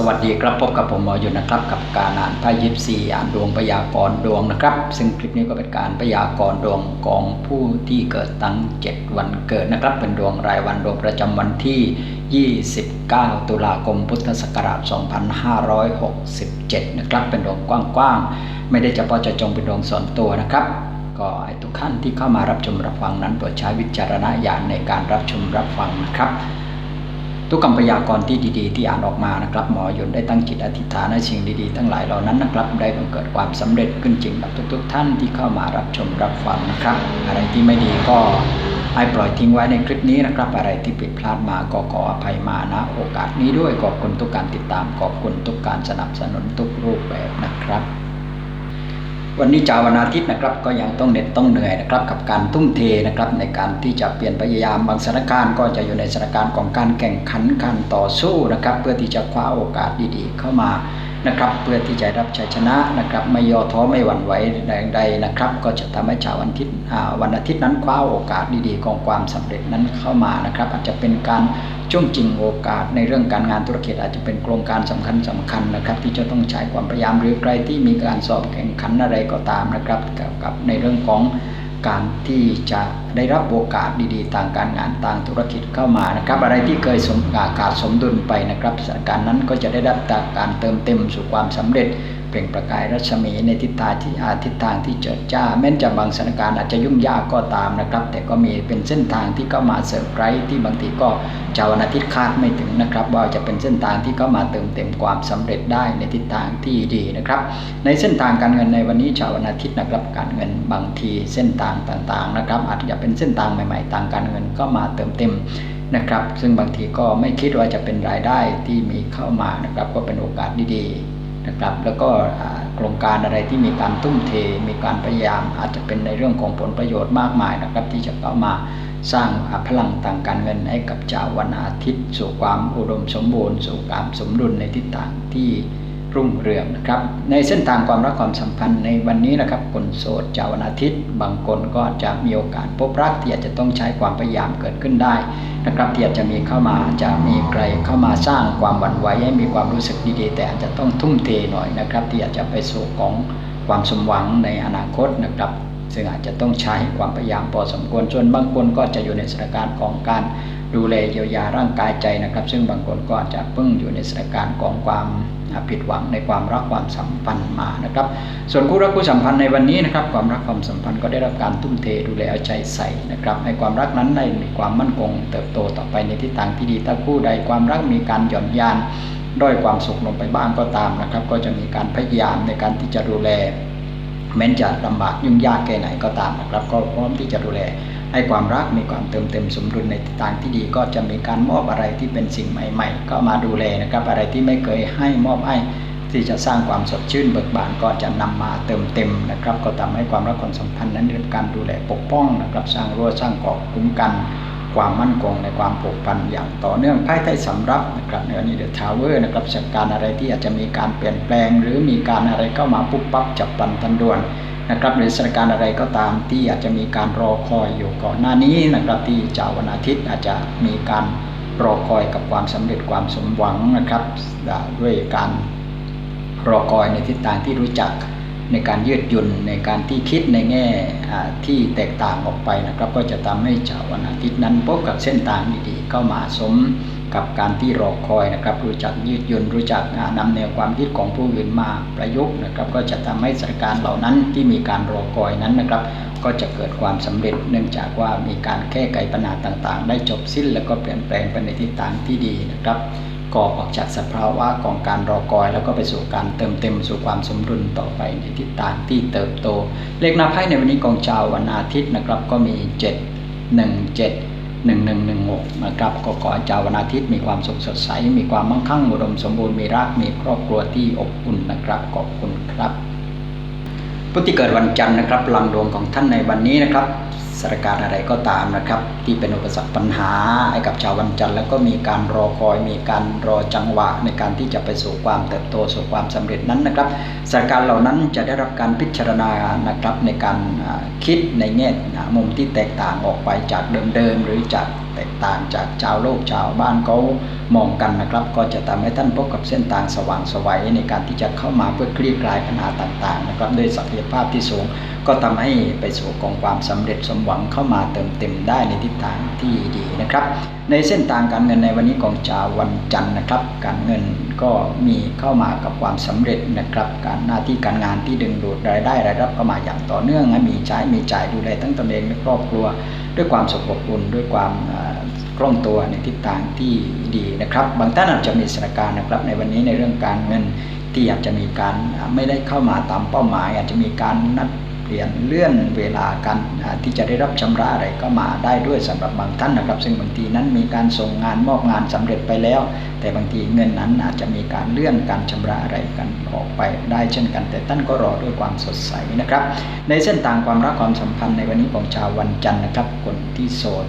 สวัสดีครับพบกับผมหมอยู่นะครับ กับการอ่านไพ่ยิปซีอ่านดวงพยากรณ์ดวงนะครับ ซึ่งคลิปนี้ก็เป็นการพยากรณ์ดวงของผู้ที่เกิดตั้ง 7 วันเกิดนะครับ เป็นดวงรายวันดวงประจำวันที่ 29 ตุลาคมพุทธศักราช 2567 นะครับ เป็นดวงกว้างๆ ไม่ได้เฉพาะจะจงเป็นดวงส่วนตัวนะครับ ก็ให้ทุกท่านที่เข้ามารับชมรับฟังนั้นโปรดใช้วิจารณญาณในการรับชมรับฟังนะครับ ทุกคำพยากรณ์ที่ดีๆ ที่อ่านออกมานะครับหมอยนได้ตั้งจิตอธิษฐานในสิ่งดีๆ ทั้งหลายเหล่านั้นนะครับได้บังเกิดความสำเร็จขึ้นจริงกับทุก ๆ ท่านที่เข้ามารับชมรับฟังนะครับ อะไรที่ไม่ดีก็ให้ปล่อยทิ้งไว้ในคลิปนี้นะครับ อะไรที่ผิดพลาดมาก็ขออภัยมานะ โอกาสนี้ด้วยขอบคุณทุกการติดตามขอบคุณทุกการสนับสนุนทุกรูปแบบนะครับ วันนี้จาวันอาทิตย์นะครับก็ยังต้องเหน็ดต้องเหนื่อยนะครับกับการทุ่มเทนะครับในการที่จะเปลี่ยนพยายามบางสถานการณ์ก็จะอยู่ในสถานการณ์ของการแข่งขันการต่อสู้นะครับ เพื่อที่จะคว้าโอกาสดีๆ เข้ามานะครับเพื่อที่จะรับชัยชนะนะครับไม่ย่อท้อไม่หวั่นไหวใดๆนะครับ ก็จะทำให้ชาววันอาทิตย์วันอาทิตย์นั้นคว้าโอกาสดีๆ ของความสำเร็จนั้นเข้ามานะครับ อาจจะเป็นการ ช่วงจริงโอกาสในเรื่องการงานธุรกิจอาจจะเป็นโครงการสำคัญสำคัญนะครับ ที่จะต้องใช้ความพยายามหรือใครที่มีการสอบแข่งขันอะไรก็ตามนะครับเกี่ยวกับในเรื่องของการที่จะได้รับโอกาสดีๆทางการงานทางธุรกิจเข้ามานะครับ อะไรที่เคยสมขาดสมดุลไปนะครับสถานการณ์นั้นก็จะได้รับการเติมเต็มสู่ความสำเร็จ เปล่งประกายรัศมีในทิศทางที่อาทิศทางที่เจิดจ้า แม้นจะบางสถานการณ์อาจจะยุ่งยากก็ตามนะครับ แต่ก็มีเป็นเส้นทางที่เข้ามาเสริมไพรที่บางทีก็ชาวันอาทิตย์คาดไม่ถึงนะครับ ว่าจะเป็นเส้นทางที่เข้ามาเติมเต็มความสำเร็จได้ในทิศทางที่ดีนะครับ ในเส้นทางการเงินในวันนี้ชาวันอาทิตย์นะครับการเงินบางทีเส้นทางต่างๆนะครับ อาจจะเป็นเส้นทางใหม่ๆทางการเงินก็มาเติมเต็มนะครับ ซึ่งบางทีก็ไม่คิดว่าจะเป็นรายได้ที่มีเข้ามานะครับ ก็เป็นโอกาสดีๆ นะครับ แล้วก็โครงการอะไรที่มีการทุ่มเท มีการพยายามอาจจะเป็นในเรื่องของผลประโยชน์มากมายนะครับ ที่จะเข้ามาสร้างพลังทางการเงินให้กับชาววันอาทิตย์ สู่ความอุดมสมบูรณ์ สู่ความสมดุลในทิศทางที่ รุ่งเรืองนะครับ ในเส้นทางความรักความสัมพันธ์ในวันนี้นะครับคนโสดชาววันอาทิตย์ บางคนก็จะมีโอกาสพบรักที่อาจจะต้องใช้ความพยายามเกิดขึ้นได้นะครับที่อาจจะมีเข้ามาจะมีใครเข้ามาสร้างความหวั่นไหวให้มีความรู้สึกดีๆแต่อาจจะต้องทุ่มเทหน่อยนะครับ ที่อาจจะไปสู่ของความสมหวังในอนาคตนะครับซึ่งอาจจะต้องใช้ความพยายามพอสมควรส่วนบางคนก็จะอยู่ในสถานการณ์ของการ ดูแลเยียวยาร่างกายใจนะครับ ซึ่งบางคนก็อาจจะเพิ่งอยู่ในสถานการณ์ของความผิดหวังในความรักความสัมพันธ์มานะครับ ส่วนคู่รักคู่สัมพันธ์ในวันนี้นะครับ ความรักความสัมพันธ์ก็ได้รับการทุ่มเทดูแลเอาใจใส่นะครับ ให้ความรักนั้นได้มีความมั่นคง เติบโตต่อไปในทิศทางที่ดีถ้าคู่ใดความรักมีการหย่อนยานด้อยความสุขลงไปบ้างก็ตามนะครับ ก็จะมีการพยายามในการที่จะดูแลแม้จะลำบากยุ่งยากแค่ไหนก็ตามนะครับ ก็พร้อมที่จะดูแล ให้ความรักมีความเติมเต็มสมดุลในทางที่ดีก็จะมีการมอบอะไรที่เป็นสิ่งใหม่ ๆ ก็มาดูแลนะครับ อะไรที่ไม่เคยให้มอบให้ที่จะสร้างความสดชื่นเบิกบานก็จะนำมาเติมเต็มนะครับ ก็ทำให้ความรักความสัมพันธ์นั้นได้รับการดูแลปกป้องนะครับ สร้างรั้วสร้างเกราะคุ้มกันความมั่นคงในความผูกพันอย่างต่อเนื่องไพ่ไทยสำรับนะครับในวันนี้เดอะทาวเวอร์นะครับสถานการณ์อะไรที่อาจจะมีการเปลี่ยนแปลง หรือมีการอะไรเข้ามาปุ๊บปั๊บจับปันทันด่วน นะครับหรือสถานการณ์อะไรก็ตามที่อาจจะมีการรอคอยอยู่ก่อนหน้านี้นะครับที่เจ้าวันอาทิตย์อาจจะมีการรอคอยกับความสำเร็จความสมหวังนะครับด้วยการรอคอยในทิศทางที่รู้จัก ในการยืดหยุ่นในการที่คิดในแง่ที่แตกต่างออกไปนะครับ ก็จะทำให้ชาววันอาทิตย์นั้นพบกับเส้นทางดีๆ เข้ามาสมกับการที่รอคอยนะครับ รู้จักยืดหยุ่นรู้จักนำแนวความคิดของผู้อื่นมาประยุกต์นะครับ ก็จะทำให้สถานการณ์เหล่านั้นที่มีการรอคอยนั้นนะครับ ก็จะเกิดความสำเร็จ เนื่องจากว่ามีการแก้ไขปัญหาต่างๆ ได้จบสิ้น แล้วก็เปลี่ยนแปลงไปในทิศทางที่ดีนะครับ ก็ออกจากสภาวะของการรอคอย แล้วก็ไปสู่การเติมเต็มสู่ความสมดุลต่อไปในทิศทางที่เติบโต เลขนาไพ่ในวันนี้ของชาววันอาทิตย์นะครับก็มี 7 1 7 1 1 1 6นะครับก็ขอให้ชาววันอาทิตย์มีความสุขสดใส มีความมั่งคั่งอุดมสมบูรณ์มีรักมีครอบครัวที่อบอุ่นนะครับขอบคุณครับผู้ที่เกิดวันจันทร์นะครับพลังดวงของท่านในวันนี้นะครับ สถานการณ์อะไรก็ตามนะครับ ที่เป็นอุปสรรคปัญหาให้กับชาววันจันทร์แล้วก็มีการรอคอย มีการรอจังหวะในการที่จะไปสู่ความเติบโตสู่ความสำเร็จนั้นนะครับสถานการณ์เหล่านั้นจะได้รับการพิจารณานะครับในการคิดในแง่มุมที่แตกต่างออกไปจากเดิมๆหรือจากแตกต่างจากชาวโลกชาวบ้านเขามองกันนะครับ ก็จะทำให้ท่านพบกับเส้นทางสว่างสวัยในการที่จะเข้ามาเพื่อคลี่คลายปัญหาต่างๆนะครับด้วยศักยภาพที่สูง ก็ทำให้ไปสู่กองความสำเร็จสมหวังเข้ามาเติมเต็มได้ในทิศทางที่ดีนะครับ ในเส้นทางการเงินในวันนี้ของชาววันจันทร์นะครับ การเงินก็มีเข้ามากับความสำเร็จนะครับ การหน้าที่การงานที่ดึงดูดรายได้รายรับเข้ามาอย่างต่อเนื่องมีใช้มีจ่ายดูแลทั้งตนเองและครอบครัว ด้วยความสุขอบอุ่นด้วยความคล่องตัวในทิศทางที่ดีนะครับ บางท่านอาจจะมีสถานการณ์นะครับในวันนี้ในเรื่องการเงินที่อาจจะมีการไม่ได้เข้ามาตามเป้าหมาย อาจจะมีการนัด เปลี่ยนเลื่อนเวลาการที่จะได้รับชำระอะไรก็มาได้ด้วยสำหรับบางท่านนะครับ ซึ่งบางทีนั้นมีการส่งงานมอบงานสำเร็จไปแล้ว แต่บางทีเงินนั้นอาจจะมีการเลื่อนการชำระอะไรกันออกไปได้เช่นกัน แต่ท่านก็รอด้วยความสดใสนะครับ ในเส้นทางความรักความสัมพันธ์ในวันนี้ของชาววันจันทร์นะครับคนที่โสด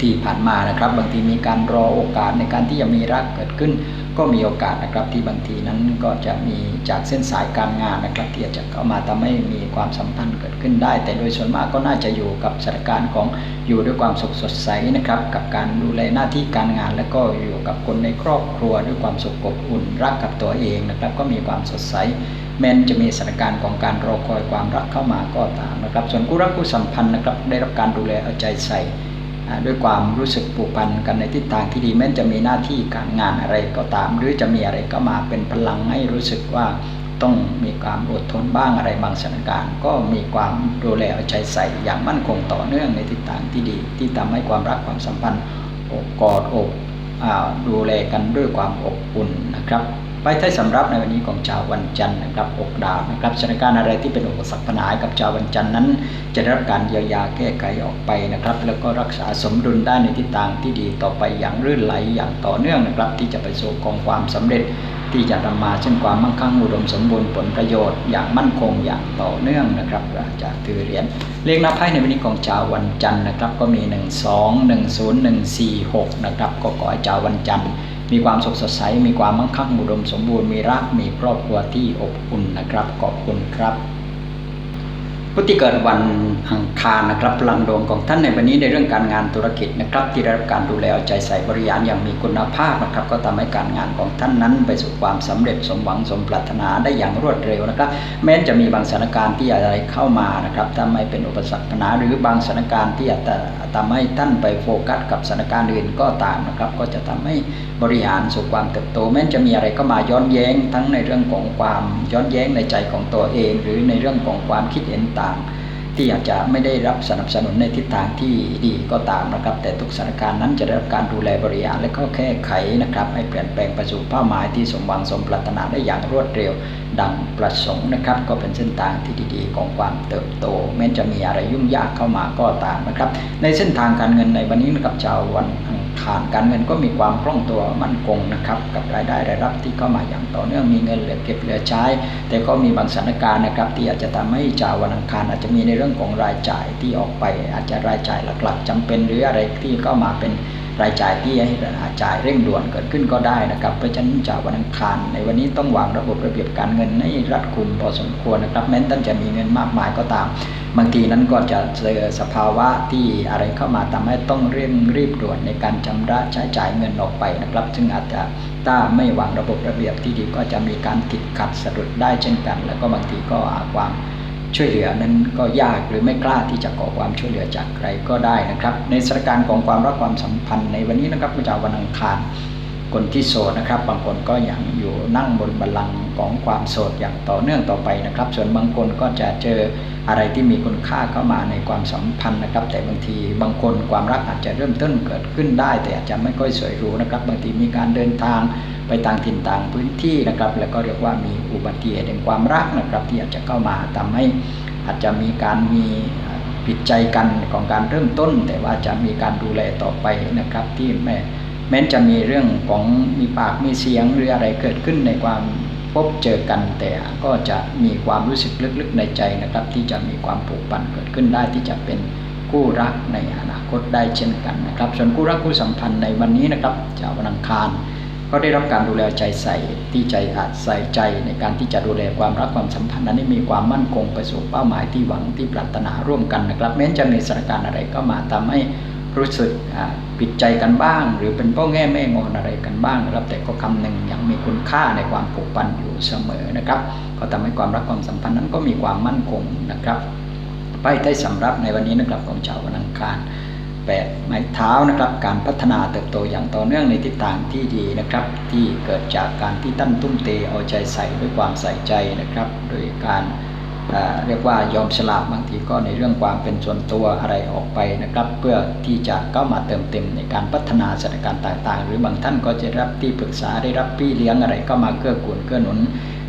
ที่ผ่านมานะครับ บางทีมีการรอโอกาสในการที่จะมีรักเกิดขึ้น ก็มีโอกาสนะครับที่บางทีนั้นก็จะมีจากเส้นสายการงานนะครับ ที่จะเข้ามาทำให้มีความสัมพันธ์เกิดขึ้นได้ แต่โดยส่วนมากก็น่าจะอยู่กับสถานการณ์ของอยู่ด้วยความสุขสดใสนะครับกับการดูแลหน้าที่การงาน แล้วก็อยู่กับคนในครอบครัวด้วยความสุขอบอุ่นรักกับตัวเองนะครับก็มีความสดใสแม้นจะมีสถานการณ์ของการรอคอยความรักเข้ามาก็ตามนะครับ ส่วนคู่รักคู่สัมพันธ์นะครับได้รับการดูแลเอาใจใส่ ด้วยความรู้สึกผูกพันกันในทิศทางที่ดีแม้จะมีหน้าที่การงานอะไรก็ตาม หรือจะมีอะไรก็มาเป็นพลังให้รู้สึกว่าต้องมีความอดทนบ้างอะไรบางสถานการณ์ ก็มีความดูแลเอาใจใส่อย่างมั่นคงต่อเนื่องในทิศทางที่ดี ที่ทำให้ความรักความสัมพันธ์อบกอดอบดูแลกันด้วยความอบอุ่นนะครับ ไปไทยสำรับในวันนี้ของชาววันจันทร์นะครับอกดาวนะครับสถานการณ์อะไรที่เป็นอุปสรรคปัญหากับชาววันจันทร์นั้น จะได้รับการเยียวยาแก้ไขออกไปนะครับ แล้วก็รักษาสมดุลได้ในทิศทางที่ดีต่อไปอย่างรื่นไหลอย่างต่อเนื่องนะครับ ที่จะไปสู่กองความสำเร็จที่จะนำมาเช่นความมั่งคั่งอุดมสมบูรณ์ผลประโยชน์อย่างมั่นคงอย่างต่อเนื่องนะครับจากถือเหรียญเลขนับไพ่ในวันนี้ของชาววันจันทร์นะครับก็มี 1 2 1 0 1 4 6นะครับก็ขอให้ชาววันจันทร์ มีความสุขสดใส มีความมั่งคั่งอุดมสมบูรณ์ มีรัก มีครอบครัวที่อบอุ่นนะครับ ขอบคุณครับผู้ที่เกิดวันอังคารนะครับพลังดวงของท่านในวันนี้ในเรื่องการงานธุรกิจนะครับ ที่ได้รับการดูแลเอาใจใส่บริหารอย่างมีคุณภาพนะครับ ก็ทำให้การงานของท่านนั้นไปสู่ความสำเร็จสมหวังสมปรารถนาได้อย่างรวดเร็วนะครับ แม้จะมีบางสถานการณ์ที่อะไรเข้ามานะครับทำให้เป็นอุปสรรคปัญหาหรือบางสถานการณ์ที่อาจจะทำให้ท่านไปโฟกัสกับสถานการณ์อื่นก็ตามนะครับ ก็จะทำให้ บริหารสู่ความเติบโตแม้จะมีอะไรก็มาย้อนแย้งทั้งในเรื่องของความย้อนแย้งในใจของตัวเอง หรือในเรื่องของความคิดเห็นต่าง ที่อาจจะไม่ได้รับสนับสนุนในทิศทางที่ดีก็ตามนะครับ แต่ทุกสถานการณ์นั้นจะได้รับการดูแลบริหารและก็แก้ไขนะครับให้เปลี่ยนแปลงไปสู่เป้าหมายที่สมหวังสมปรารถนาได้อย่างรวดเร็ว ดังประสงค์นะครับ ก็เป็นเส้นทางที่ดีๆ ของความเติบโต แม้จะมีอะไรยุ่งยากเข้ามาก็ตามนะครับ ในเส้นทางการเงินในวันนี้นะครับชาววันอัง ฐานการเงินก็มีความคล่องตัวมั่นคงนะครับกับรายได้รายรับที่เข้ามาอย่างต่อเนื่องมีเงินเหลือเก็บเหลือใช้ แต่ก็มีบางสถานการณ์นะครับที่อาจจะทำให้จ่าวันอังคารอาจจะมีในเรื่องของรายจ่ายที่ออกไป อาจจะรายจ่ายหลักๆจำเป็นหรืออะไรที่เข้ามาเป็น รายจ่ายที่ให้จ่ายเร่งด่วนเกิดขึ้นก็ได้นะครับ เพราะฉะนั้นจากวันอังคาร ในวันนี้ต้องวางระบบระเบียบการเงินให้รัดกุมพอสมควรนะครับแม้ท่านจะมีเงินมากมายก็ตาม บางทีนั้นก็จะเจอสภาวะที่อะไรเข้ามาทำให้ต้องเร่งรีบด่วนในการชำระใช้จ่ายเงินออกไปนะครับ ซึ่งอาจจะถ้าไม่วางระบบระเบียบที่ดีก็จะมีการติดขัดสะดุดได้เช่นกัน แล้วก็บางทีก็อาความ ช่วยเหลือนั้นก็ยากหรือไม่กล้าที่จะขอความช่วยเหลือจากใครก็ได้นะครับ ในสถานการณ์ของความรักความสัมพันธ์ในวันนี้นะครับพระเจ้าวันอังคาร คนที่โสดนะครับ บางคนก็ยังอยู่นั่งบนบัลลังก์ของความโสดอย่างต่อเนื่องต่อไปนะครับ ส่วนบางคนก็จะเจออะไรที่มีคุณค่าเข้ามาในความสัมพันธ์นะครับ แต่บางทีบางคนความรักอาจจะเริ่มต้นเกิดขึ้นได้ แต่อาจจะไม่ค่อยสวยหรูนะครับ บางทีมีการเดินทางไปต่างถิ่นต่างพื้นที่นะครับ แล้วก็เรียกว่ามีอุบัติเหตุแห่งความรักนะครับที่อาจจะเข้ามาทำให้อาจจะมีการมีผิดใจกันของการเริ่มต้น แต่ว่าจะมีการดูแลต่อไปนะครับที่แม้ แม้จะมีเรื่องของมีปากมีเสียงหรืออะไรเกิดขึ้นในความพบเจอกันแต่ก็จะมีความรู้สึกลึกๆในใจนะครับ ที่จะมีความผูกพันเกิดขึ้นได้ที่จะเป็นคู่รักในอนาคตได้เช่นกันนะครับ ส่วนคู่รักคู่สัมพันธ์ในวันนี้นะครับจะวันอังคารก็ได้รับการดูแลใจใส่ที่ใจอาจใส่ใจในการที่จะดูแลความรักความสัมพันธ์นั้นให้มีความมั่นคงไปสู่เป้าหมายที่หวังที่ปรารถนาร่วมกันนะครับแม้จะมีสถานการณ์อะไรก็มาทำให้ รู้สึกปิดใจกันบ้าง หรือเป็นพ่อแง่แม่งอนอะไรกันบ้างนะครับแต่ก็คำหนึ่งยังมีคุณค่าในความผูกพันอยู่เสมอนะครับ ก็ทำให้ความรักความสัมพันธ์นั้นก็มีความมั่นคงนะครับไปได้สำรับในวันนี้นะครับของชาววันอังคารแปดไม้เท้านะครับการพัฒนาเติบโตอย่างต่อเนื่องในทิศทางที่ดีนะครับ ที่เกิดจากการที่ตั้นตุ้มเตเอาใจใส่ด้วยความใส่ใจนะครับ โดยการ เรียกว่ายอมสละบางทีก็ในเรื่องความเป็นส่วนตัวอะไรออกไปนะครับ เพื่อที่จะเข้ามาเติมเต็มในการพัฒนาสถานการณ์ต่างๆ หรือบางท่านก็จะรับที่ปรึกษาได้รับพี่เลี้ยงอะไรก็มาเกื้อกูลเกื้อหนุน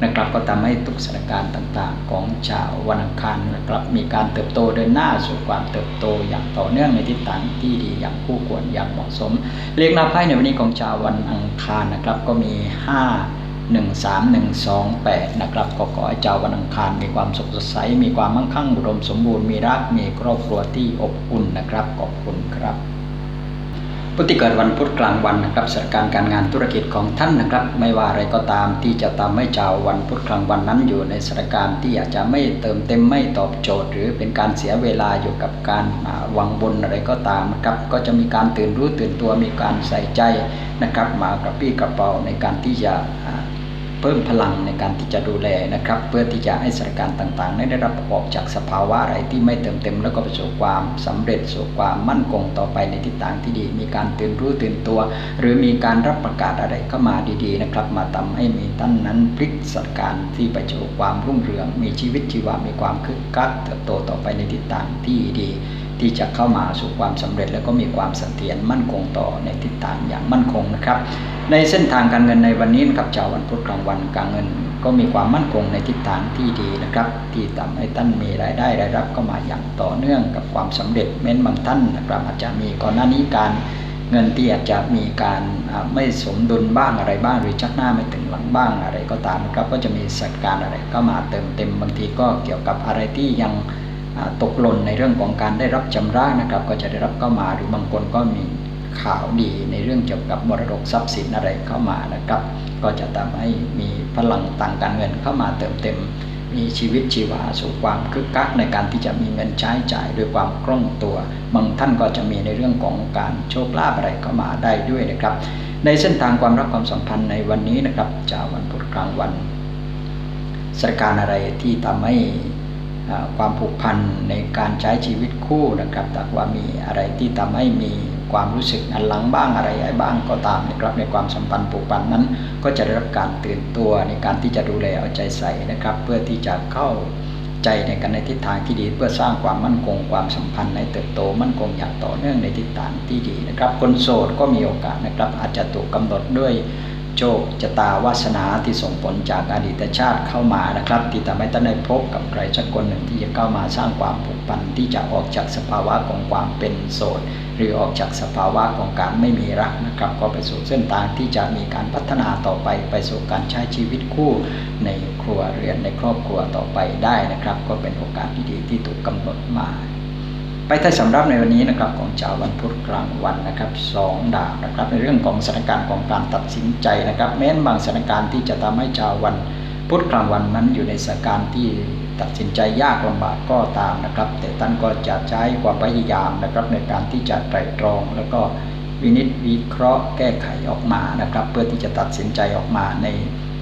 นะครับ ก็ทำให้ทุกสถานการณ์ต่างๆ ของชาววันอังคารนะครับมีการเติบโตเดินหน้าสู่ความเติบโตอย่างต่อเนื่องในทิศทางที่ดีอย่างคู่ควรอย่างเหมาะสม เลขนับไพ่ในวันนี้ของชาววันอังคารนะครับก็มี 5 1 3 1 2 8 นะครับก็ขอให้เจ้าวันอังคารมีความสุขสดใส มีความมั่งคั่งอุดมสมบูรณ์ มีรัก มีครอบครัวที่อบอุ่นนะครับ ขอบคุณครับผู้ที่เกิดวันพุธกลางวันนะครับสถานการณ์การงานธุรกิจของท่านนะครับ ไม่ว่าอะไรก็ตามที่จะทำให้เจ้าวันพุธกลางวันนั้นอยู่ในสถานการณ์ที่อาจจะไม่เติมเต็มไม่ตอบโจทย์ หรือเป็นการเสียเวลาอยู่กับการวังบนอะไรก็ตามนะครับก็จะมีการตื่นรู้ตื่นตัวมีการใส่ใจนะครับมากระปี้กระเป๋าในการที่จะ เพิ่มพลังในการที่จะดูแลนะครับ เพื่อที่จะให้สถานการณ์ต่างๆ ได้รับออกจากสภาวะอะไรที่ไม่เติมเต็ม แล้วก็ประสบความสำเร็จสู่ความมั่นคงต่อไปในทิศทางที่ดี มีการตื่นรู้ตื่นตัว หรือมีการรับประกาศอะไรเข้ามาดีๆนะครับ มาทำให้มีท่านนั้นพลิกสถานการณ์ที่ไปสู่ความรุ่งเรือง มีชีวิตชีวา มีความคึกคักเติบโตต่อไปในทิศทางที่ดีที่จะเข้ามาสู่ความสำเร็จแล้วก็มีความเสถียรมั่นคงต่อในทิศทางอย่างมั่นคงนะครับ ในเส้นทางการเงินในวันนี้นะครับชาววันพุธกลางวันการเงิน ก็มีความมั่นคงในทิศทางที่ดีนะครับ ที่ทำให้ท่านมีรายได้รายรับก็มาอย่างต่อเนื่องกับความสำเร็จแม้นบางท่านนะครับอาจจะมีก่อนหน้านี้การเงินที่อาจจะมีการไม่สมดุลบ้างอะไรบ้าง หรือชักหน้าไม่ถึงหลังบ้างอะไรก็ตามนะครับก็จะมีสถานการอะไรก็มาเติมเต็มบางทีก็เกี่ยวกับอะไรที่ยังตกหล่นในเรื่องของการได้รับจำระนะครับ ก็จะได้รับเข้ามาหรือบางคนก็มี ข่าวดีในเรื่องเกี่ยวกับมรดกทรัพย์สินอะไรเข้ามานะครับ ก็จะทำให้มีพลังต่างการเงินเข้ามาเติมเต็ม มีชีวิตชีวาสู่ความคึกคักในการที่จะมีเงินใช้จ่ายด้วยความคล่องตัว บางท่านก็จะมีในเรื่องของการโชคลาภอะไรเข้ามาได้ด้วยนะครับ ในเส้นทางความรักความสัมพันธ์ในวันนี้นะครับจากวันพุธกลางวันสถานการณ์อะไรที่ทำให้ความผูกพันในการใช้ชีวิตคู่นะครับแต่ว่ามีอะไรที่ทำให้มี ความรู้สึกอันหลังบ้างอะไรบ้างก็ตามนะครับในความสัมพันธ์ผูกพันนั้น ก็จะได้รับการตื่นตัวในการที่จะดูแลเอาใจใส่นะครับ เพื่อที่จะเข้าใจในการในทิศทางที่ดี เพื่อสร้างความมั่นคงความสัมพันธ์ในเติบโตมั่นคงอย่างต่อเนื่องในทิศทางที่ดีนะครับ คนโสดก็มีโอกาสนะครับ อาจจะถูกกาหนดด้วยโชคชะตาวาสนาที่ส่งผลจากอดีตชาติเข้ามานะครับ ที่ทำให้ท่านได้พบกับใครสักคนหนึ่งที่จะเข้ามาสร้างความผูกพันที่จะออกจากสภาวะของความเป็นโสด หรือออกจากสภาวะของการไม่มีรักนะครับ ก็ไปสู่เส้นทางที่จะมีการพัฒนาต่อไป ไปสู่การใช้ชีวิตคู่ในครัวเรือนในครอบครัวต่อไปได้นะครับ ก็เป็นโอกาสที่ดีที่ถูกกำหนดมา ไปท้ายสำรับในวันนี้นะครับของชาววันพุธกลางวันนะครับสองดาบนะครับในเรื่องของสถานการณ์ของการตัดสินใจนะครับ แม้นบางสถานการณ์ที่จะทำให้ชาววัน พุธกลางวันนั้นอยู่ในสถานการณ์ที่ตัดสินใจยากลำบากก็ตามนะครับ แต่ท่านก็จะใช้ความพยายามนะครับในการที่จะไตรตรอง แล้วก็วินิจวิเคราะห์แก้ไขออกมานะครับ เพื่อที่จะตัดสินใจออกมาใน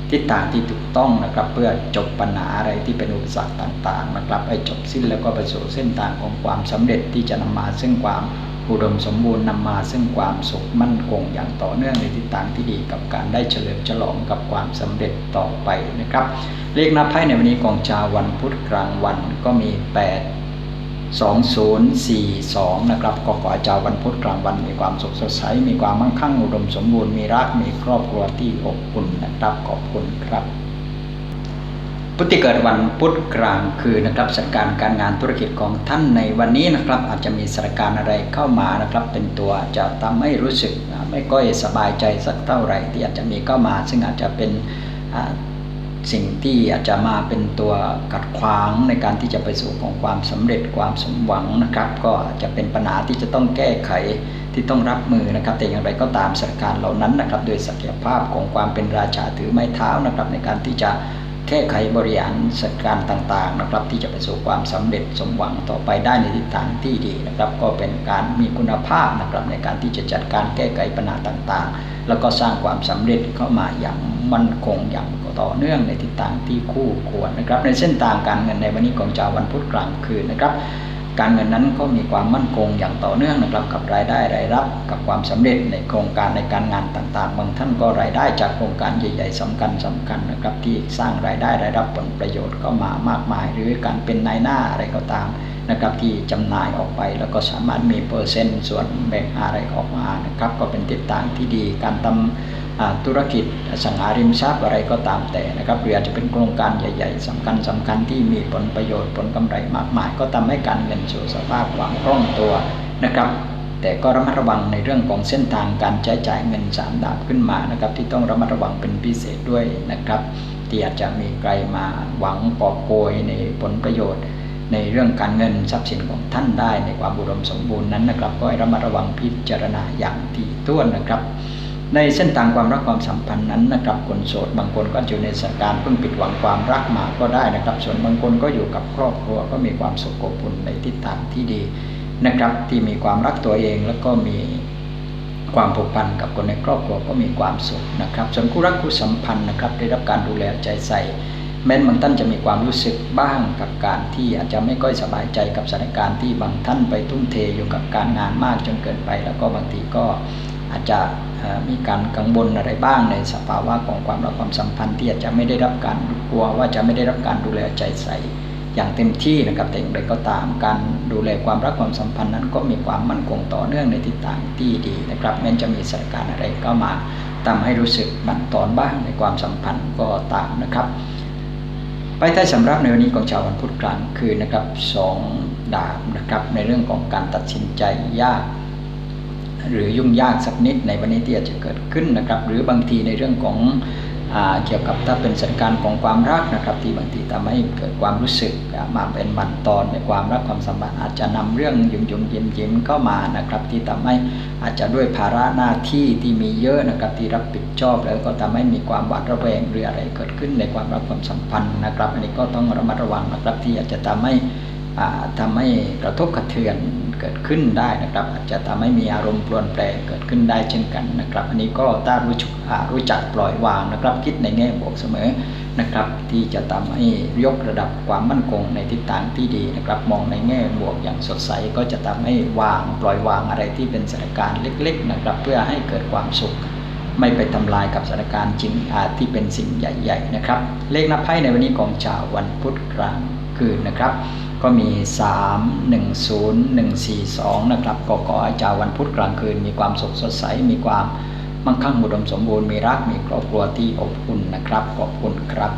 ทิศทางที่ถูกต้องนะครับ เพื่อจบปัญหาอะไรที่เป็นอุปสรรคต่างๆนะครับให้จบสิ้นแล้วก็ไปสู่เส้นทางของความสำเร็จที่จะนำมาซึ่งความ อุดมสมบูรณ์นำมาซึ่งความสุขมั่นคงอย่างต่อเนื่องในทิศทางที่ดีกับการได้เฉลิมฉลองกับความสำเร็จต่อไปนะครับ เลขนับไพ่ในวันนี้ของชาววันพุธกลางวันก็มี 8 2042 นะครับก็ขอเจ้าวันพุธกลางวันมีความสุขสดใส มีความมั่งคั่งอุดมสมบูรณ์ มีรัก มีครอบครัวที่อบอุ่นนะครับ ขอบคุณครับ พุธิเกิดวันพุธกลางคืนนะครับสถานการณ์การงานธุรกิจของท่านในวันนี้นะครับ อาจจะมีสถานการณ์อะไรเข้ามานะครับ เป็นตัวจะทำให้รู้สึกไม่ก้อยสบายใจสักเท่าไหร่ที่อาจจะมีเข้ามา ซึ่งอาจจะเป็นสิ่งที่อาจจะมาเป็นตัวกัดขวางในการที่จะไปสู่ของความสำเร็จความสมหวังนะครับ ก็จะเป็นปัญหาที่จะต้องแก้ไขที่ต้องรับมือนะครับ แต่อย่างไรก็ตามสถานการณ์เหล่านั้นนะครับโดยศักยภาพของความเป็นราชาถือไม้เท้านะครับ ในการที่จะ แก้ไขบริหารสถานการต่างๆนะครับ ที่จะไปสู่ความสำเร็จสมหวังต่อไปได้ในทิศทางที่ดีนะครับ ก็เป็นการมีคุณภาพนะครับในการที่จะจัดการแก้ไขปัญหาต่างๆ แล้วก็สร้างความสำเร็จเข้ามาอย่างมั่นคงอย่างต่อเนื่องในทิศทางที่คู่ควรนะครับ ในเส้นทางการเงินในวันนี้ของชาววันพุธกลางคืนนะครับ การเงินนั้นก็มีความมั่นคงอย่างต่อเนื่องนะครับกับรายได้รายรับกับความสำเร็จในโครงการในการงานต่างๆ บางท่านก็รายได้จากโครงการใหญ่ ๆสำคัญสำคัญนะครับที่สร้างรายได้รายรับผลประโยชน์ก็มามากมาย หรือการเป็นนายหน้าอะไรก็ตามนะครับที่จำหน่ายออกไปแล้วก็สามารถมีเปอร์เซ็นต์ส่วนแบ่งอะไรออกมานะครับก็เป็นทิศทางที่ดีการทำ ธุรกิจสังหาริมทรัพย์อะไรก็ตามแต่นะครับหรืออาจจะเป็นโครงการใหญ่ ๆสำคัญสำคัญที่มีผลประโยชน์ผลกำไรมากมาย ก็ทำให้การเงินสู่สภาพวางคล่องตัวนะครับแต่ก็ระมัดระวังในเรื่องของเส้นทางการใช้จ่ายเงินสามดาบขึ้นมานะครับที่ต้องระมัดระวังเป็นพิเศษด้วยนะครับที่อาจจะมีใครมาหวังปอบโกยในผลประโยชน์ ในเรื่องการเงินทรัพย์สินของท่านได้ในความบุรมสมบูรณ์นั้นนะครับ ก็ให้ระมัดระวังพิจารณาอย่างที่ต้วนนะครับ ในเส้นทางความรักความสัมพันธ์นั้นนะครับคนโสดบางคนก็อยู่ในสถานการณ์เพิ่งปิดหวังความรักมาก็ได้นะครับ ส่วนบางคนก็อยู่กับครอบครัวก็มีความสุขอบอุ่นในทิศทางที่ดีนะครับที่มีความรักตัวเองแล้วก็มีความผูกพันกับคนในครอบครัวก็มีความสุขนะครับ ส่วนคู่รักคู่สัมพันธ์นะครับได้รับการดูแลใจใส่แม้นบางท่านจะมีความรู้สึกบ้างกับการที่อาจจะไม่ค่อยสบายใจกับสถานการณ์ที่บางท่านไปทุ่มเทอยู่กับการงานมากจนเกินไป แล้วก็บางทีก็ อาจจะมีการกังวลอะไรบ้างในสภาวะของความรักความสัมพันธ์ที่อาจจะไม่ได้รับการกลัวว่าจะไม่ได้รับการดูแลใจใส่อย่างเต็มที่นะครับแต่อย่างไรก็ตามการดูแลความรักความสัมพันธ์นั้น ก็มีความมั่นคงต่อเนื่องในทิศทางที่ดีนะครับแม้จะมีสถานการณ์อะไรก็มาทำให้รู้สึกบั่นทอนบ้างในความสัมพันธ์ก็ตามนะครับไปท้ายสำหรับในวันนี้ของชาววันพุธกลางคือนะครับสองดาบนะครับในเรื่องของการตัดสินใจยาก หรือยุ่งยากสักนิดในวันนี้ที่อาจจะเกิดขึ้นนะครับ หรือบางทีในเรื่องของเกี่ยวกับถ้าเป็นสถานการณ์ของความรักนะครับ ที่บางทีทำให้เกิดความรู้สึกมาเป็นบันตอนในความรักความสัมพันธ์อาจจะนำเรื่องยุ่งยุ่งยิ้มยิ้มเข้ามานะครับ ที่ทำให้อาจจะด้วยภาระหน้าที่ที่มีเยอะนะครับที่รับผิดชอบแล้วก็ทำให้มีความหวาดระแวงหรืออะไรเกิดขึ้นในความรักความสัมพันธ์นะครับ อันนี้ก็ต้องระมัดระวังนะครับที่อาจจะทำให้ทำให้กระทบกระเทือน เกิดขึ้นได้นะครับ อาจจะทำให้มีอารมณ์ปลวนแปรเกิดขึ้นได้เช่นกันนะครับ อันนี้ก็ถ้ารู้จักรู้จักปล่อยวางนะครับ คิดในแง่บวกเสมอนะครับ ที่จะทำให้ยกระดับความมั่นคงในทิศทางที่ดีนะครับ มองในแง่บวกอย่างสดใสก็จะทำให้วางปล่อยวางอะไรที่เป็นสถานการณ์เล็ก ๆ นะครับ เพื่อให้เกิดความสุขไม่ไปทำลายกับสถานการณ์จริงอาที่เป็นสิ่งใหญ่ ๆ นะครับ เลขนับไพ่ในวันนี้ของชาววันพุธกลางคืนนะครับ ก็มี 3 1 0 1 4 2 นะครับก็ขออาจารย์วันพุธกลางคืน มีความสุขสดใส มีความมั่งคั่งอุดมสมบูรณ์ มีรัก มีครอบครัวที่อบอุ่นนะครับ ขอบคุณครับ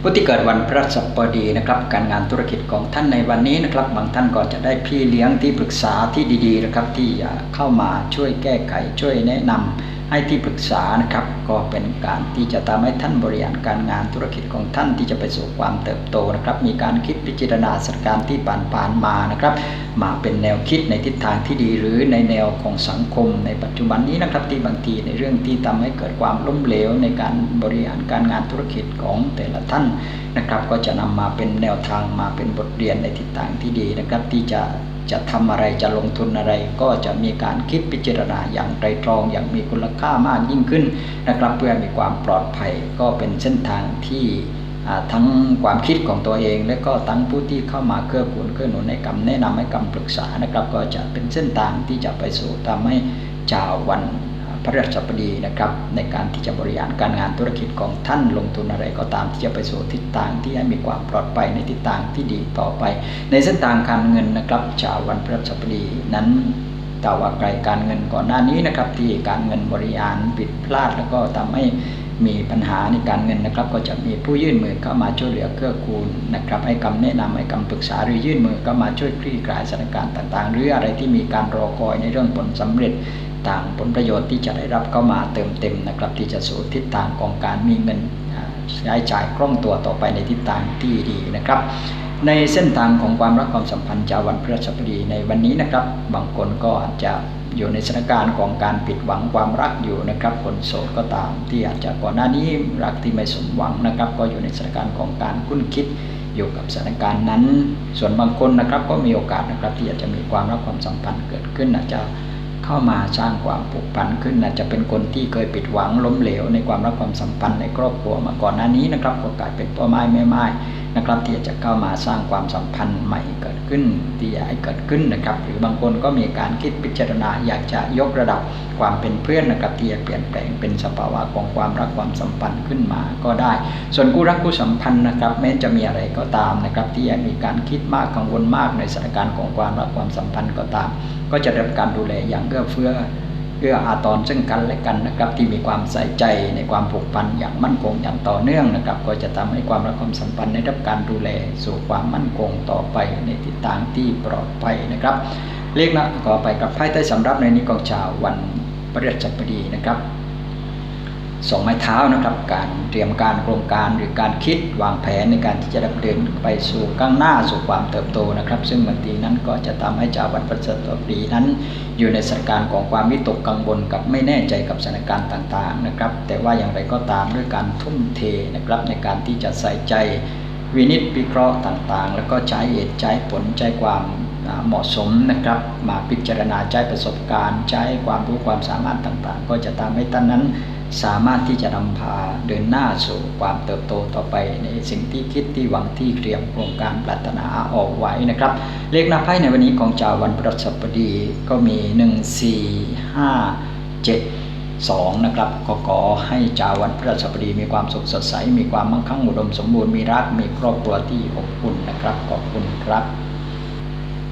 ผู้ที่เกิดวันพระสัปดีนะครับ การงานธุรกิจของท่านในวันนี้นะครับ บางท่านก็จะได้พี่เลี้ยงที่ปรึกษาที่ดีๆนะครับ ที่เข้ามาช่วยแก้ไขช่วยแนะนำ ให้ที่ปรึกษานะครับ ก็เป็นการที่จะทำให้ท่านบริหารการงานธุรกิจของท่านที่จะไปสู่ความเติบโตนะครับ มีการคิดพิจารณาสถานการณ์ที่ผ่านผ่านมานะครับ มาเป็นแนวคิดในทิศทางที่ดีหรือในแนวของสังคม ในปัจจุบันนี้นะครับที่บางทีในเรื่องที่ทำให้เกิดความล้มเหลวในการบริหารการงานธุรกิจของแต่ละท่านนะครับ ก็จะนำมาเป็นแนวทางมาเป็นบทเรียนในทิศทางที่ดีนะครับ ที่จะ จะทำอะไรจะลงทุนอะไร ก็จะมีการคิดพิจารณาอย่างไตรตรองอย่างมีคุณค่ามากยิ่งขึ้นนะครับเพื่อมีความปลอดภัยก็เป็นเส้นทางที่ทั้งความคิดของตัวเอง และก็ทั้งผู้ที่เข้ามาเกื้อกูลเกื้อหนุนในกรรมแนะนำให้คำปรึกษานะครับ ก็จะเป็นเส้นทางที่จะไปสู่ทำให้ชาววัน พระราชบดีนะครับ ในการที่จะบริหารการงานธุรกิจของท่านลงทุนอะไรก็ตามที่จะไปสู่ทิศทางที่ให้มีความปลอดภัยในทิศทางที่ดีต่อไป ในเส้นทางการเงินนะครับชาววันพระราชบดีนั้นต่ว่าไกลการเงินก่อนหน้านี้นะครับ ที่การเงินบริหารผิดพลาดแล้วก็ทำให้มีปัญหาในการเงินนะครับ ก็จะมีผู้ยื่นมือเข้ามาช่วยเหลือเกื้อกูลนะครับ ให้คำแนะนำให้คำปรึกษาหรือยื่นมือเข้ามาช่วยคลี่คลายสถานการณ์ต่าง ๆ หรืออะไรที่มีการรอคอยในเรื่องผลสำเร็จ ต่างผลประโยชน์ที่จะได้รับเข้ามาเติมเต็มนะครับ ที่จะสู่ทิศทางของการมีเงินใช้จ่ายคล่องตัวต่อไปในทิศทางที่ดีนะครับ ในเส้นทางของความรักความสัมพันธ์จากวันพฤหัสบดีในวันนี้นะครับ บางคนก็อาจจะอยู่ในสถานการณ์ของการผิดหวังความรักอยู่นะครับคนโสดก็ตามที่อาจจะก่อนหน้านี้รักที่ไม่สมหวังนะครับ ก็อยู่ในสถานการณ์ของการคุ้นคิดอยู่กับสถานการณ์นั้น ส่วนบางคนนะครับก็มีโอกาสนะครับที่อาจจะมีความรักความสัมพันธ์เกิดขึ้นอาจจะ เข้ามาสร้างความผูกพันขึ้นอาจจะเป็นคนที่เคยปิดหวังล้มเหลวในความรักความสัมพันธ์ในครอบครัวมาก่อนหน้านี้นะครับก็กลายเป็นพ่อไม้แม่ไม้ นะครับที่จะเข้ามาสร้างความสัมพันธ์ใหม่เกิดขึ้นที่อยากให้เกิดขึ้นนะครับ หรือบางคนก็มีการคิดพิจารณาอยากจะยกระดับความเป็นเพื่อนนะครับที่จะเปลี่ยนแปลงเป็นสภาวะของความรักความสัมพันธ์ขึ้นมาก็ได้ ส่วนคู่รักคู่สัมพันธ์นะครับ แม้จะมีอะไรก็ตามนะครับ ที่ยังมีการคิดมากกังวลมากในสถานการณ์ของความรักความสัมพันธ์ก็ตาม ก็จะได้รับการดูแลอย่างเอื้อเฟื้อ เอื้ออาทรซึ่งกันและกันนะครับ ที่มีความใส่ใจในความผูกพันอย่างมั่นคงอย่างต่อเนื่องนะครับ ก็จะทำให้ความรักความสัมพันธ์ได้รับการดูแลสู่ความมั่นคงต่อไปในทิศทางที่ปลอดภัยนะครับเรียกนะขอไปกับไพ่ใต้สำรับในนี้ของชาววันพฤหัสบดีนะครับ สองไม้เท้านะครับ การเตรียมการโครงการหรือการคิดวางแผนในการที่จะดำเนินไปสู่ข้างหน้าสู่ความเติบโตนะครับ ซึ่งบางทีนั้นก็จะทำให้ชาววันพฤหัสบดีนั้น อยู่ในสถานการณ์ของความวิตกกังวลกับไม่แน่ใจกับสถานการณ์ต่างๆนะครับ แต่ว่าอย่างไรก็ตามด้วยการทุ่มเทนะครับในการที่จะใส่ใจวินิจวิเคราะห์ต่างๆ แล้วก็ใช้เหตุใช้ผลใช้ความเหมาะสมนะครับ มาพิจารณาใช้ประสบการณ์ ใช้ความรู้ความสามารถต่างๆ ก็จะทำให้ท่านนั้น สามารถที่จะนำพาเดินหน้าสู่ความเติบโตต่อไปในสิ่งที่คิดที่หวังที่เตรียมโครงการปรารถนาออกไว้นะครับ เลขหน้าไพ่ในวันนี้ของจาวันพฤหัสบดีก็มี 1 4 5 7 2นะครับก็ขอให้จาวันพฤหัสบดีมีความสุขสดใส มีความมั่งคั่งอุดมสมบูรณ์ มีรัก มีครอบครัวที่อบอุ่นนะครับ ขอบคุณครับ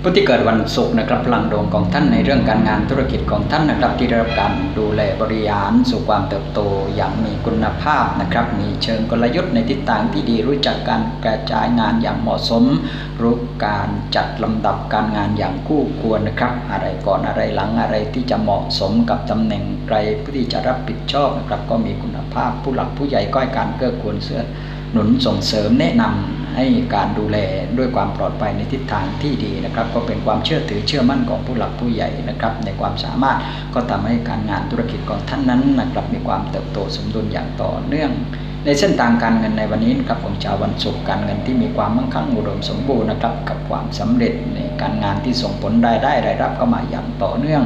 ผู้ที่เกิดวันศุกร์นะครับพลังดวงของท่านในเรื่องการงานธุรกิจของท่านนะครับที่ได้รับการดูแลบริหารสู่ความเติบโตอย่างมีคุณภาพนะครับ มีเชิงกลยุทธ์ในทิศทางที่ดีรู้จักการกระจายงานอย่างเหมาะสม รู้การจัดลำดับการงานอย่างคู่ควรนะครับ อะไรก่อนอะไรหลังอะไรที่จะเหมาะสมกับตำแหน่งใครผู้ที่จะรับผิดชอบนะครับก็มีคุณภาพผู้หลักผู้ใหญ่ก็ให้การเกื้อกูลเสือหนุนส่งเสริมแนะนำ ให้การดูแลด้วยความปลอดภัยในทิศทางที่ดีนะครับ ก็เป็นความเชื่อถือเชื่อมั่นของผู้หลักผู้ใหญ่นะครับ ในความสามารถก็ทำให้การงานธุรกิจของท่านนั้นนะครับมีความเติบโตสมดุลอย่างต่อเนื่องในเส้นทางการเงินในวันนี้นะครับของชาววันศุกร์การเงินที่มีความมั่งคั่งอุดมสมบูรณ์นะครับ กับความสำเร็จในการงานที่ส่งผลรายได้รายรับเข้ามาอย่างต่อเนื่อง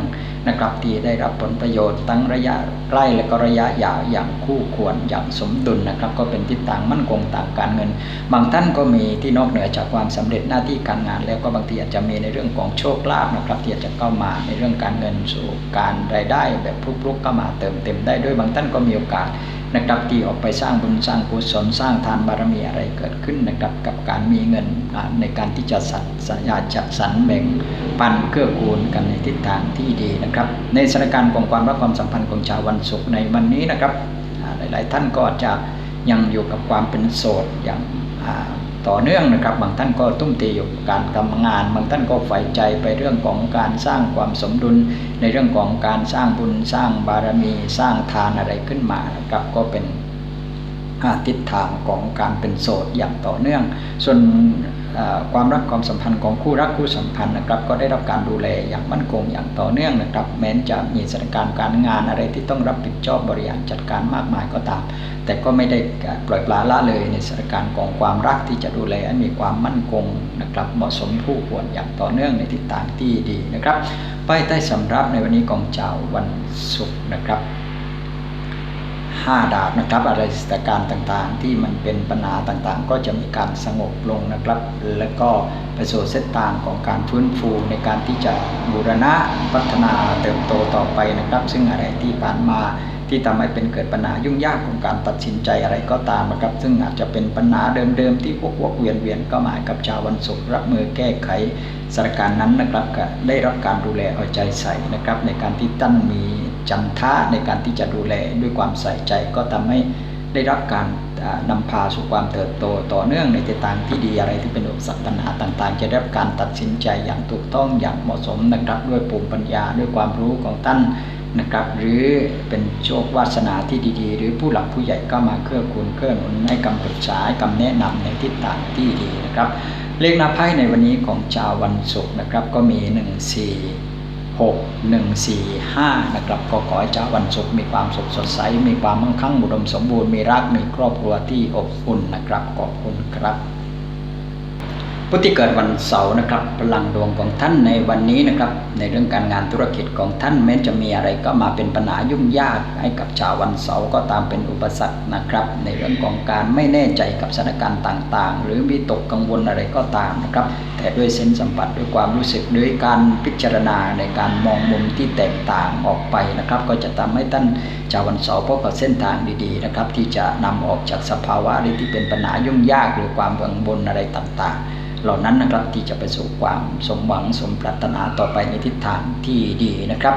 นะครับที่ได้รับผลประโยชน์ตั้งระยะใกล้และก็ระยะยาวอย่างคู่ควรอย่างสมดุลนะครับ ก็เป็นทิศทางมั่นคงต่างการเงิน บางท่านก็มีที่นอกเหนือจากความสำเร็จหน้าที่การงาน แล้วก็บางทีอาจจะมีในเรื่องของโชคลาภนะครับที่อาจจะเข้ามาในเรื่องการเงินสู่การรายได้แบบพลุกๆเข้ามาเติมเต็มได้ด้วยบางท่านก็มีโอกาส นะครับที่ออกไปสร้างบุญสร้างกุศลสร้างทานบารมีอะไรเกิดขึ้นนะครับกับการมีเงินในการที่จะสัสัญญาจัดสรรแบ่งปันเกื้อกูลกันในทิศทางที่ดีนะครับ ในสถานการณ์ของความรักความสัมพันธ์ของชาววันศุกร์ในวันนี้นะครับหลาย ๆ ท่านก็จะยังอยู่กับความเป็นโสดอย่าง ต่อเนื่องนะครับ บางท่านก็ตุ้มเตอยู่การทำงาน บางท่านก็ใฝ่ใจไปเรื่องของการสร้างความสมดุล ในเรื่องของการสร้างบุญสร้างบารมีสร้างทานอะไรขึ้นมานะครับก็เป็นทิศทางของการเป็นโสดอย่างต่อเนื่อง ส่วน ความรักความสัมพันธ์ของคู่รักคู่สัมพันธ์นะครับ ก็ได้รับการดูแลอย่างมั่นคงอย่างต่อเนื่องนะครับ แม้จะมีสถานการณ์การงานอะไรที่ต้องรับผิดชอบบริหารจัดการมากมายก็ตาม แต่ก็ไม่ได้ปล่อยปละละเลยในสถานการณ์ของความรักที่จะดูแลให้มีความมั่นคงนะครับ เหมาะสมคู่ควรอย่างต่อเนื่องในทิศทางที่ดีนะครับป้ายใต้สำรับในวันนี้ของเจ้าวันศุกร์นะครับ ห้าดาบนะครับ อะไรสถานการณ์ต่างๆ ที่มันเป็นปัญหาต่างๆ ก็จะมีการสงบลงนะครับ แล้วก็ไปสู่เส้นทางของการฟื้นฟูในการที่จะบูรณะพัฒนาเติบโตต่อไปนะครับ ซึ่งอะไรที่ผ่านมาที่ทำให้เป็นเกิดปัญหายุ่งยากของการตัดสินใจอะไรก็ตามนะครับ ซึ่งอาจจะเป็นปัญหาเดิมๆที่พวกวกเวียนเวียนก็หมายกับชาววันศุกร์รับมือแก้ไขสถานการณ์นั้นนะครับก็ได้รับการดูแลเอาใจใส่นะครับ ในการที่ตั้นมี จันทะในการที่จะดูแลด้วยความใส่ใจก็ทำให้ได้รับการนำพาสู่ความเติบโตต่อเนื่องในทิศทางที่ดีอะไรที่เป็นอุปสรรคปัญหาต่างๆ จะได้รับการตัดสินใจอย่างถูกต้องอย่างเหมาะสมนะครับด้วยภูมิปัญญาด้วยความรู้ของท่านนะครับหรือเป็นโชควาสนาที่ดีๆ หรือผู้หลักผู้ใหญ่ก็มาเครื่อคูณเครื่อหนุนให้คำปรึกษาคำแนะนำในทิศทางที่ดีนะครับ เลขหน้าไพ่ในวันนี้ของชาววันศุกร์นะครับก็มี 1 4 6 1 4 5 นะครับก็ขอให้เจ้าวันศุกร์มีความสุขสดใส มีความมั่งคั่งบุดมสมบูรณ์ มีรัก มีครอบครัวที่อบอุ่นนะครับ ขอบคุณครับ ผู้ที่เกิดวันเสาร์นะครับพลังดวงของท่านในวันนี้นะครับ ในเรื่องการงานธุรกิจของท่านแม้จะมีอะไรก็มาเป็นปัญหายุ่งยากให้กับชาววันเสาร์ก็ตามเป็นอุปสรรคนะครับ ในเรื่องของการไม่แน่ใจกับสถานการณ์ต่าง ๆ หรือมีตกกังวลอะไรก็ตามนะครับ แต่ด้วยเส้นสัมผัสด้วยความรู้สึกด้วยการพิจารณาในการมองมุมที่แตกต่างออกไปนะครับ ก็จะทำให้ท่านชาววันเสาร์พบกับเส้นทางดีๆนะครับที่จะนำออกจากสภาวะที่เป็นปัญหายุ่งยากหรือความกังวลอะไรต่าง ๆ เหล่านั้นนะครับที่จะไปสู่ความสมหวังสมปรารถนาต่อไปในทิศทางที่ดีนะครับ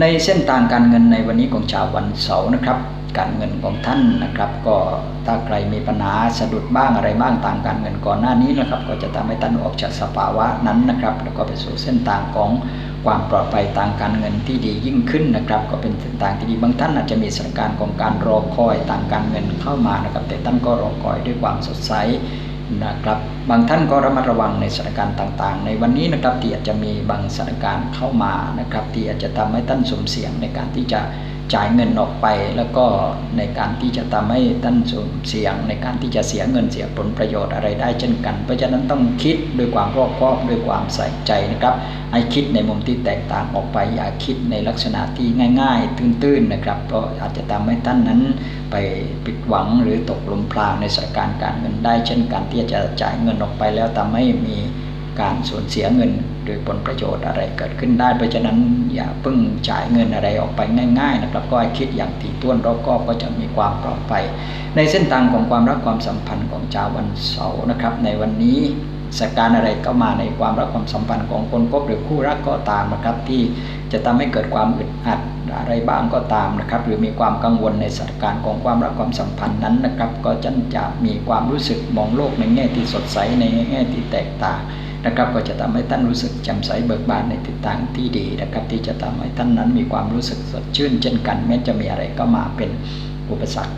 ในเส้นทางการเงินในวันนี้ของชาววันเสาร์นะครับ การเงินของท่านนะครับ ก็ถ้าใครมีปัญหาสะดุดบ้างอะไรบ้างตามการเงินก่อนหน้านี้นะครับ ก็จะทำให้ท่านออกจากสภาวะนั้นนะครับ แล้วก็ไปสู่เส้นทางของความปลอดภัยทางการเงินที่ดียิ่งขึ้นนะครับ ก็เป็นเส้นทางที่ดีบางท่านอาจจะมีสถานการณ์ของการรอคอยทางการเงินเข้ามานะครับ แต่ท่านก็รอคอยด้วยความสดใส นะครับ บางท่านก็ระมัดระวังในสถานการณ์ต่างๆ ในวันนี้นะครับที่อาจจะมีบางสถานการณ์เข้ามานะครับ ที่อาจจะทำให้ท่านสมเสี่ยงในการที่จะ จ่ายเงินออกไป แล้วก็ในการที่จะทำให้ท่านสมเสียง ในการที่จะเสียเงินเสียผลประโยชน์อะไรได้เช่นกัน เพราะฉะนั้นต้องคิดด้วยความรอบคอบด้วยความใส่ใจนะครับ ให้คิดในมุมที่แตกต่างออกไป อย่าคิดในลักษณะที่ง่าย ๆ ตื้นๆนะครับ เพราะอาจจะทำให้ท่านนั้นไปผิดหวังหรือตกหลุมพรางในสถานการณ์การเงินได้ เช่นกันที่จะจ่ายเงินออกไปแล้วทำให้มี การสูญเสียเงินโดยผลประโยชน์อะไรเกิดขึ้นได้ เพราะฉะนั้นอย่าเพิ่งจ่ายเงินอะไรออกไปง่าย ๆ นะครับ ก็ให้คิดอย่างถี่ถ้วนรอบคอบก็จะมีความปลอดภัย ในเส้นทางของความรักความสัมพันธ์ของชาววันเสาร์นะครับ ในวันนี้สถานการอะไรก็มาในความรักความสัมพันธ์ของคนคบหรือคู่รักก็ตามนะครับ ที่จะทำให้เกิดความอึดอัดอะไรบ้างก็ตามนะครับ หรือมีความกังวลในสถานการณ์ของความรักความสัมพันธ์นั้นนะครับ ก็จะจะมีความรู้สึกมองโลกในแง่ที่สดใสในแง่ที่แตกต่าง นะครับก็จะทำให้ท่านรู้สึกแจ่มใสเบิกบานในทิศทางที่ดีนะครับ ที่จะทำให้ท่านนั้นมีความรู้สึกสดชื่น เช่นกันแม้จะมีอะไรก็มาเป็นอุปสรรค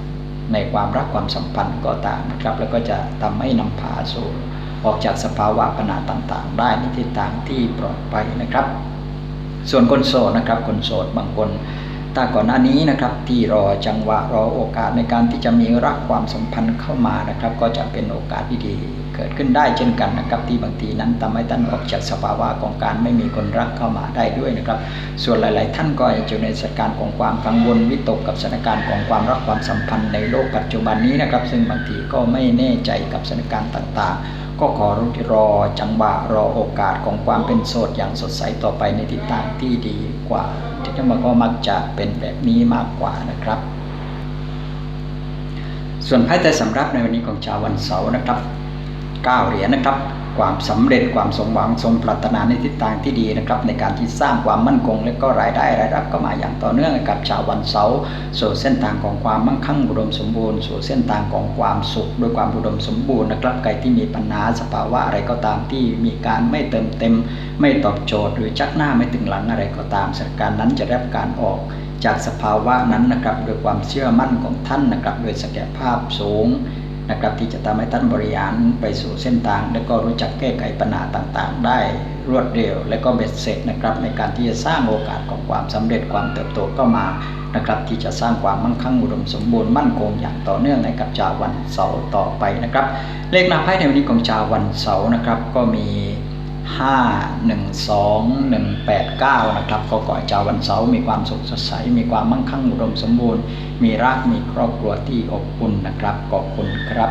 ในความรักความสัมพันธ์ก็ตามนะครับ แล้วก็จะทำให้นำพาสู่ออกจากสภาวะปัญหาต่างๆ ได้ในทิศทางที่ปลอดภัยนะครับ ส่วนคนโสดนะครับคนโสดบางคน ถ้าก่อนหน้านี้นะครับที่รอจังหวะรอโอกาสในการที่จะมีรักความสัมพันธ์เข้ามานะครับ ก็จะเป็นโอกาสที่ดีเกิดขึ้นได้เช่นกันนะครับ ที่บางทีนั้นทำให้ท่านออกจากสภาวะของการไม่มีคนรักเข้ามาได้ด้วยนะครับ ส่วนหลาย ๆ ท่านก็อาจจะอยู่ในสถานการณ์ของความกังวลวิตกกับสถานการณ์ของความรักความสัมพันธ์ในโลกปัจจุบันนี้นะครับ ซึ่งบางทีก็ไม่แน่ใจกับสถานการณ์ต่าง ๆ ก็ขอรอจังหวะรอโอกาสของความเป็นโสดอย่างสดใสต่อไปในทิศทางที่ดีกว่าที่จะมาก็มักจะเป็นแบบนี้มากกว่านะครับ ส่วนไพ่แต่สำรับในวันนี้ของชาววันเสาร์นะครับ9เหรียญนะครับ ความสำเร็จความสมหวังสมปรารถนาในทิศทางที่ดีนะครับในการที่สร้างความมั่นคง และก็รายได้รายรับก็มาอย่างต่อเนื่องกับชาววันเสาร์สู่เส้นทางของความมั่งคั่งอุดมสมบูรณ์สู่เส้นทางของความสุขด้วยความอุดมสมบูรณ์นะครับใครที่มีปัญหาสภาวะอะไรก็ตามที่มีการไม่เติมเต็ม ไม่ตอบโจทย์ หรือชักหน้าไม่ถึงหลังอะไรก็ตามสถานการณ์นั้นจะได้รับการออกจากสภาวะนั้นนะครับโดยความเชื่อมั่นของท่านนะครับโดยศักยภาพสูง นะครับที่จะทำให้ท่านบริหารไปสู่เส้นทาง และก็รู้จักแก้ไขปัญหาต่างๆ ได้รวดเร็ว และก็เบ็ดเสร็จนะครับในการที่จะสร้างโอกาสของความสำเร็จความเติบโตเข้ามานะครับที่จะสร้างความมั่งคั่งอุดมสมบูรณ์มั่นคงอย่างต่อเนื่องในกับชาววันเสาร์ต่อไปนะครับ เลขนาไพ่ในวันนี้ของชาววันเสาร์นะครับก็มี 5 1 2 1 8 9 นะครับก็ก่อเจ้าววันเสาร์มีความสุขสดใส มีความมั่งคั่งอุดมสมบูรณ์ มีรักมีครอบครัวที่อบอุ่นนะครับขอบคุณครับ